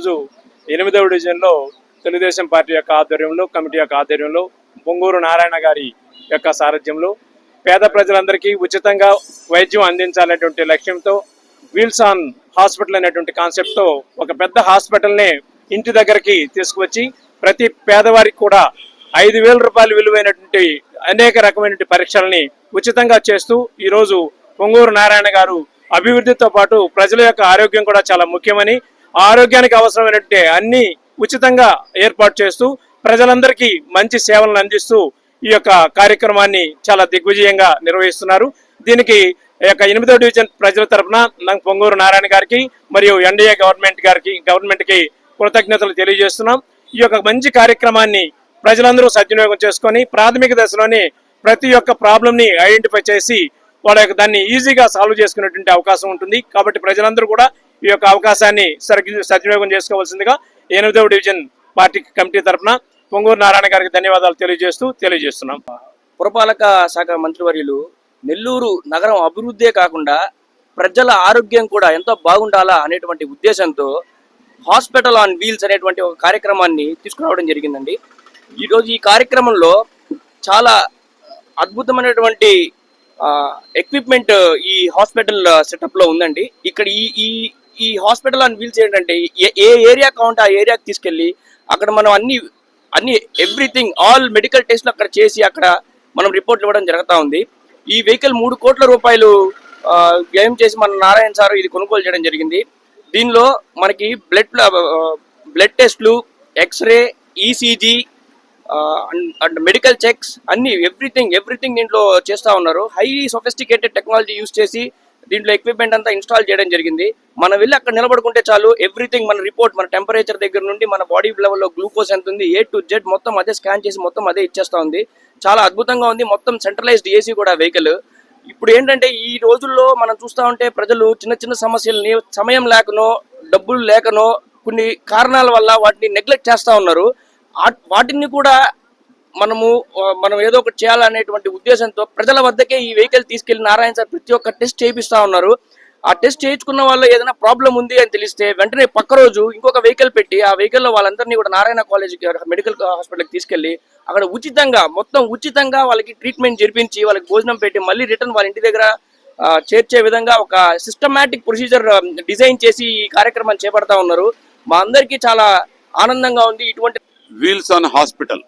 ఈరోజు ఎనిమిదవ డివిజన్లో తెలుగుదేశం పార్టీ యొక్క ఆధ్వర్యంలో కమిటీ యొక్క ఆధ్వర్యంలో పొంగూరు నారాయణ గారి యొక్క సారథ్యంలో పేద ప్రజలందరికీ ఉచితంగా వైద్యం అందించాలనేటువంటి లక్ష్యంతో వీల్స్ ఆన్ హాస్పిటల్ అనేటువంటి కాన్సెప్ట్తో ఒక పెద్ద హాస్పిటల్ని ఇంటి దగ్గరికి తీసుకువచ్చి ప్రతి పేదవారికి కూడా ఐదు వేల రూపాయలు విలువైనటువంటి అనేక రకమైనటువంటి పరీక్షల్ని ఉచితంగా చేస్తూ ఈరోజు పొంగూరు నారాయణ గారు అభివృద్ధితో పాటు ప్రజల యొక్క ఆరోగ్యం కూడా చాలా ముఖ్యమని ఆరోగ్యానికి అవసరమైనట్టే అన్ని ఉచితంగా ఏర్పాటు చేస్తూ ప్రజలందరికీ మంచి సేవలను అందిస్తూ ఈ యొక్క కార్యక్రమాన్ని చాలా దిగ్విజయంగా నిర్వహిస్తున్నారు. దీనికి ఈ యొక్క ఎనిమిదో డివిజన్ ప్రజల తరపున నాకు పొంగూరు నారాయణ గారికి మరియు ఎన్డీఏ గవర్నమెంట్ గారికి గవర్నమెంట్కి కృతజ్ఞతలు తెలియజేస్తున్నాం. ఈ యొక్క మంచి కార్యక్రమాన్ని ప్రజలందరూ సద్వినియోగం చేసుకొని ప్రాథమిక దశలోనే ప్రతి ఒక్క ప్రాబ్లం ని ఐడెంటిఫై చేసి వాళ్ళ యొక్క దాన్ని ఈజీగా సాల్వ్ చేసుకునేటువంటి అవకాశం ఉంటుంది. కాబట్టి ప్రజలందరూ కూడా ఈ యొక్క అవకాశాన్ని సరి- సద్వినియోగం చేసుకోవాల్సిందిగా ఎనిమిదవ డివిజన్ పార్టీ కమిటీ తరపున పొంగూరు నారాయణ గారికి ధన్యవాదాలు తెలియజేస్తూ తెలియజేస్తున్నాం. పురపాలక శాఖ మంత్రివర్యులు నెల్లూరు నగరం అభివృద్ధే కాకుండా ప్రజల ఆరోగ్యం కూడా ఎంతో బాగుండాలా అనేటువంటి ఉద్దేశంతో హాస్పిటల్ ఆన్ వీల్స్ అనేటువంటి ఒక కార్యక్రమాన్ని తీసుకురావడం జరిగిందండి. ఈరోజు ఈ కార్యక్రమంలో చాలా అద్భుతమైనటువంటి ఎక్విప్మెంట్ ఈ హాస్పిటల్ సెటప్లో ఉందండి. ఇక్కడ ఈ ఈ ఈ హాస్పిటల్ అని వీల్స్ ఏంటంటే ఏ- ఏ ఏరియా కావాలంటే ఆ ఏరియాకి తీసుకెళ్ళి అక్కడ మనం అన్ని అన్ని ఎవ్రీథింగ్ ఆల్ మెడికల్ టెస్ట్లు అక్కడ చేసి అక్కడ మనం రిపోర్ట్లు ఇవ్వడం జరుగుతూ ఉంది. ఈ వెహికల్ మూడు కోట్ల రూపాయలు వ్యయం చేసి మన నారాయణ సార్ ఇది కొనుగోలు చేయడం జరిగింది. దీనిలో మనకి బ్లడ్ బ్లడ్ టెస్ట్లు x-ray ECG and medical checks అన్ని ఎవ్రీథింగ్ ఎవ్రీథింగ్ దీంట్లో చేస్తూ ఉన్నారు. హై సొఫిస్టికేటెడ్ టెక్నాలజీ యూస్ చేసి దీంట్లో ఎక్విప్మెంట్ అంతా ఇన్స్టాల్ చేయడం జరిగింది. మనం వెళ్ళి అక్కడ నిలబడుకుంటే చాలు ఎవ్రీథింగ్ మన రిపోర్ట్ మన టెంపరేచర్ దగ్గర నుండి మన బాడీ లెవెల్లో గ్లూకోజ్ ఎంత ఉంది ఏ టు జెడ్ మొత్తం అదే స్కాన్ చేసి మొత్తం అదే ఇచ్చేస్తా ఉంది. చాలా అద్భుతంగా ఉంది. మొత్తం సెంట్రలైజ్డ్ ఏసీ కూడా వెహికల్ ఇప్పుడు ఏంటంటే ఈ రోజుల్లో మనం చూస్తా ఉంటే ప్రజలు చిన్న చిన్న సమస్యల్ని సమయం లేకనో డబ్బులు లేకనో కొన్ని కారణాల వల్ల వాటిని నెగ్లెక్ట్ చేస్తూ ఉన్నారు. వాటిని కూడా మనము మనం ఏదో ఒకటి చేయాలనేటువంటి ఉద్దేశంతో ప్రజల వద్దకే ఈ వెహికల్ తీసుకెళ్ళి నారాయణ సార్ ప్రతి ఒక్క టెస్ట్ చేయిస్తా ఉన్నారు. ఆ టెస్ట్ చేయించుకున్న వాళ్ళు ఏదైనా ప్రాబ్లం ఉంది అని తెలిస్తే వెంటనే పక్క రోజు ఇంకొక వెహికల్ పెట్టి ఆ వెహికల్లో వాళ్ళందరినీ కూడా నారాయణ కాలేజ్ మెడికల్ హాస్పిటల్కి తీసుకెళ్ళి అక్కడ ఉచితంగా మొత్తం ఉచితంగా వాళ్ళకి ట్రీట్మెంట్ జరిపించి వాళ్ళకి భోజనం పెట్టి మళ్ళీ రిటర్న్ వాళ్ళ ఇంటి దగ్గర చేర్చే విధంగా ఒక సిస్టమాటిక్ ప్రొసీజర్ డిజైన్ చేసి ఈ కార్యక్రమాన్ని చేపడతా ఉన్నారు. మా అందరికీ చాలా ఆనందంగా ఉంది. ఇటువంటి వీల్స్ ఆన్ హాస్పిటల్.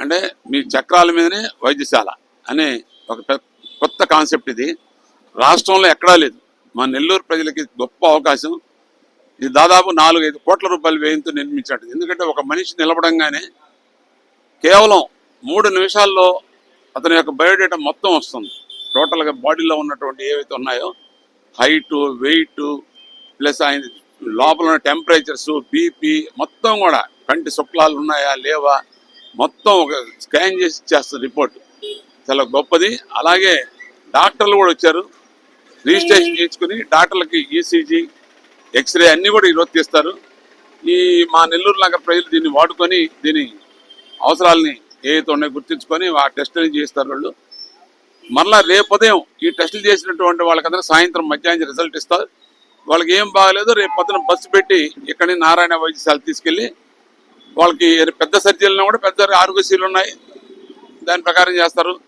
అంటే మీ చక్రాల మీదనే వైద్యశాల అనే ఒక కొత్త కాన్సెప్ట్ ఇది. రాష్ట్రంలో ఎక్కడా లేదు. మా నెల్లూరు ప్రజలకి గొప్ప అవకాశం. ఇది దాదాపు నాలుగు ఐదు కోట్ల రూపాయలు వ్యయంతో నిర్మించాడు ఎందుకంటే ఒక మనిషి నిలబడంగానే కేవలం మూడు నిమిషాల్లో అతని యొక్క బయోడేటా మొత్తం వస్తుంది. టోటల్గా బాడీలో ఉన్నటువంటి ఏవైతే ఉన్నాయో హైటు వెయిట్ ప్లస్ ఆయన లోపల ఉన్న టెంపరేచర్స్ బీపీ మొత్తం కూడా. కంటి శుక్లాలు ఉన్నాయా లేవా? మొత్తం ఒక స్కాన్ చేసి ఇచ్చేస్తుంది రిపోర్ట్. చాలా గొప్పది. అలాగే డాక్టర్లు కూడా వచ్చారు. రిజిస్ట్రేషన్ చేయించుకుని డాక్టర్లకి ఈసీజీ ఎక్స్రే అన్నీ కూడా ఈరోజు తీస్తారు. ఈ మా నెల్లూరు నగర ప్రజలు దీన్ని వాడుకొని దీని అవసరాలని ఏదైతే ఉన్నాయో గుర్తించుకొని ఆ టెస్టులు చేస్తారు వాళ్ళు. మరలా రేపు ఉదయం ఈ టెస్టులు చేసినటువంటి వాళ్ళకందరూ సాయంత్రం మధ్యాహ్నం రిజల్ట్ ఇస్తారు. వాళ్ళకి ఏం బాగలేదు రేపు పొద్దున బస్సు పెట్టి ఇక్కడి నారాయణ వైద్యశాల తీసుకెళ్ళి వాళ్ళకి పెద్ద సర్జరీలు కూడా పెద్ద ఆరోగ్యశీలు ఉన్నాయి. దాని ప్రకారం చేస్తారు.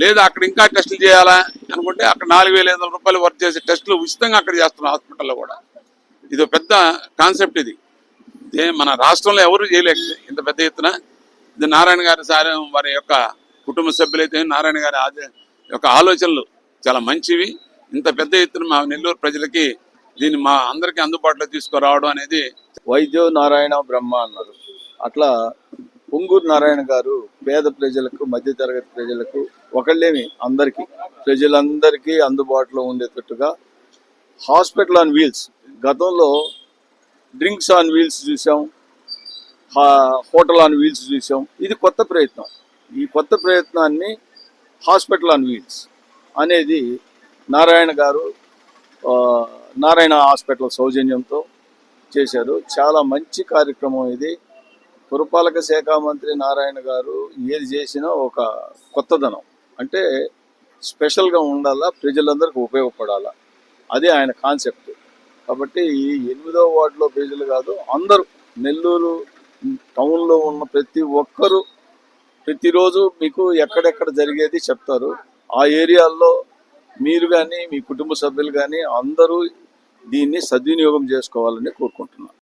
లేదా అక్కడ ఇంకా టెస్టులు చేయాలా అనుకుంటే అక్కడ నాలుగు వేల ఐదు వందల రూపాయలు వర్క్ చేసే టెస్టులు ఉచితంగా అక్కడ చేస్తున్నారు హాస్పిటల్లో కూడా. ఇది పెద్ద కాన్సెప్ట్ ఇది. ఇదే మన రాష్ట్రంలో ఎవరు చేయలేక ఇంత పెద్ద ఎత్తున ఇది నారాయణ గారి సార్ వారి యొక్క కుటుంబ సభ్యులైతే నారాయణ గారి ఆద- యొక్క ఆలోచనలు చాలా మంచివి. ఇంత పెద్ద ఎత్తున మా నెల్లూరు ప్రజలకి దీన్ని మా అందరికీ అందుబాటులో తీసుకురావడం అనేది వైద్యో నారాయణ బ్రహ్మ అన్నారు. అట్లా పొంగూరు నారాయణ గారు పేద ప్రజలకు మధ్యతరగతి ప్రజలకు ఒకళ్ళేమి అందరికీ ప్రజలందరికీ అందుబాటులో ఉండేటట్టుగా హాస్పిటల్ ఆన్ వీల్స్ గతంలో డ్రింక్స్ ఆన్ వీల్స్ చూసాం హోటల్ ఆన్ వీల్స్ చూసాం. ఇది కొత్త ప్రయత్నం. ఈ కొత్త ప్రయత్నాన్ని హాస్పిటల్ ఆన్ వీల్స్ అనేది నారాయణ గారు నారాయణ హాస్పిటల్ సౌజన్యంతో చేశారు. చాలా మంచి కార్యక్రమం ఇది. పురపాలక శాఖ మంత్రి నారాయణ గారు ఏది చేసినా ఒక కొత్తదనం. అంటే స్పెషల్గా ఉండాలా ప్రజలందరికీ ఉపయోగపడాలా? అదే ఆయన కాన్సెప్ట్. కాబట్టి ఈ ఎనిమిదో వార్డులో ప్రజలు కాదు అందరూ నెల్లూరు టౌన్లో ఉన్న ప్రతి ఒక్కరూ ప్రతిరోజు మీకు ఎక్కడెక్కడ జరిగేది చెప్తారు. ఆ ఏరియాల్లో మీరు కానీ మీ కుటుంబ సభ్యులు కానీ అందరూ దీన్ని సద్వినియోగం చేసుకోవాలని కోరుకుంటున్నాను.